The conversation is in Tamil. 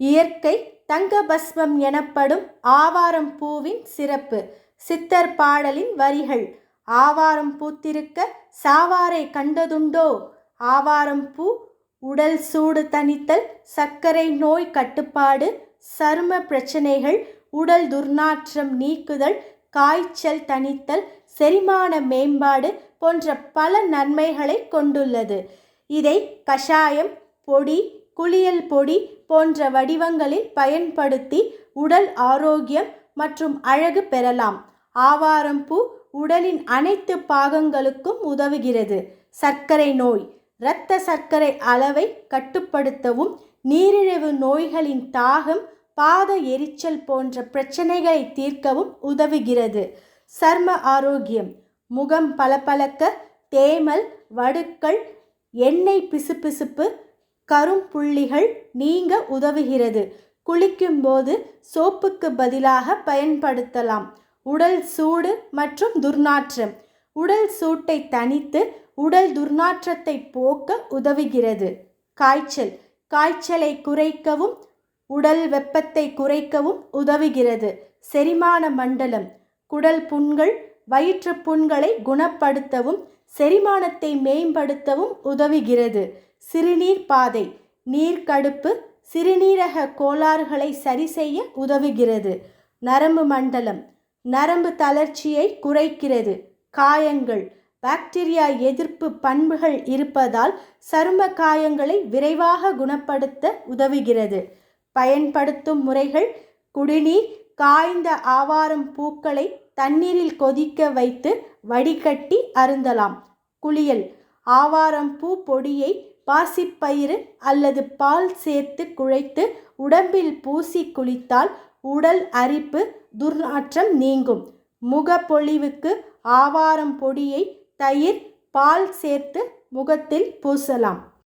இயற்கை தங்கபஸ்மம் எனப்படும் ஆவாரம் பூவின் சிறப்பு. சித்தர் பாடலின் வரிகள் ஆவாரம் பூத்திருக்க சாவாரை கண்டதுண்டோ? ஆவாரம் பூ உடல் சூடு தணித்தல் சர்க்கரை நோய் கட்டுப்பாடு சரும பிரச்சனைகள் உடல் துர்நாற்றம் நீக்குதல் காய்ச்சல் தணித்தல் செரிமான மேம்பாடு போன்ற பல நன்மைகளை கொண்டுள்ளது. இதை கஷாயம் பொடி குளியல் பொடி போன்ற வடிவங்களில் பயன்படுத்தி உடல் ஆரோக்கியம் மற்றும் அழகு பெறலாம். ஆவாரம் பூ உடலின் அனைத்து பாகங்களுக்கும் உதவுகிறது. சர்க்கரை நோய் இரத்த சர்க்கரை அளவை கட்டுப்படுத்தவும் நீரிழிவு நோய்களின் தாகம் பாத எரிச்சல் போன்ற பிரச்சனைகளை தீர்க்கவும் உதவுகிறது. சர்ம ஆரோக்கியம் முகம் பளபளக்க தேமல் வடுக்கள் எண்ணெய் பிசுபிசுப்பு கரும்புள்ளிகள் நீங்க உதவுகிறது. குளிக்கும்போது சோப்புக்கு பதிலாக பயன்படுத்தலாம். உடல் சூடு மற்றும் துர்நாற்றம் உடல் சூட்டை தணித்து உடல் துர்நாற்றத்தை போக்க உதவுகிறது. காய்ச்சல். காய்ச்சலை குறைக்கவும் உடல் வெப்பத்தை குறைக்கவும் உதவுகிறது. செரிமான மண்டலம். குடல் புண்கள் வயிற்று புண்களை குணப்படுத்தவும் செரிமானத்தை மேம்படுத்தவும் உதவுகிறது. சிறுநீர் பாதை நீர்க்கடுப்பு சிறுநீரக கோளாறுகளை சரி செய்ய உதவுகிறது. நரம்பு மண்டலம் நரம்பு தளர்ச்சியை குறைக்கிறது. காயங்கள் பாக்டீரியா எதிர்ப்பு பண்புகள் இருப்பதால் சரும காயங்களை விரைவாக குணப்படுத்த உதவுகிறது. பயன்படுத்தும் முறைகள் குடிநீர் காய்ந்த ஆவாரம் பூக்களை தண்ணீரில் கொதிக்க வைத்து வடிகட்டி அருந்தலாம். குளியல் ஆவாரம் பூ பொடியை பாசிப்பயிறு அல்லது பால் சேர்த்து குழைத்து உடம்பில் பூசி குளித்தால் உடல் அரிப்பு துர்நாற்றம் நீங்கும். முகப்பொழிவுக்கு ஆவாரம் பொடியை தயிர் பால் சேர்த்து முகத்தில் பூசலாம்.